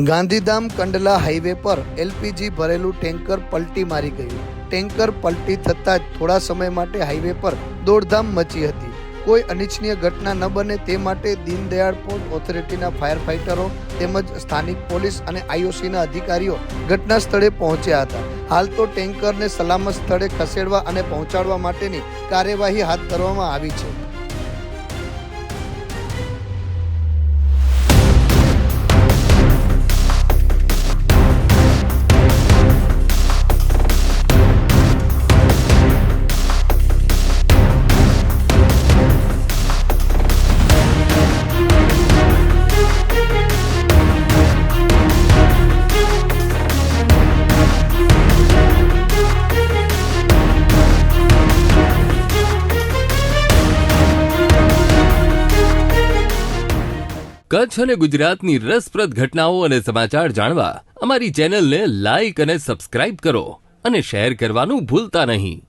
Gandhidham Kandla highway પર LPG ભરેલું tanker પલટી મારી ગયું. ટેન્કર પલટી થતાં જ થોડા સમય માટે હાઈવે પર દોડધામ મચી હતી. કોઈ અનિચ્છનીય ઘટના ન બને તે માટે દીનદયાળ પોર્ટ ઓથોરિટીના ફાયર ફાઇટરો તેમજ સ્થાનિક પોલીસ અને આઈઓસીના અધિકારીઓ ઘટના સ્થળે પહોંચ્યા હતા. હાલ તો ટેન્કરને સલામત સ્થળે ખસેડવા અને પહોંચાડવા માટેની કાર્યવાહી હાથ ધરવામાં આવી છે. કચ્છ અને ગુજરાતની રસપ્રદ ઘટનાઓ અને સમાચાર જાણવા અમારી ચેનલને લાઇક અને સબસ્ક્રાઇબ કરો અને શેર કરવાનું ભૂલતા નહીં.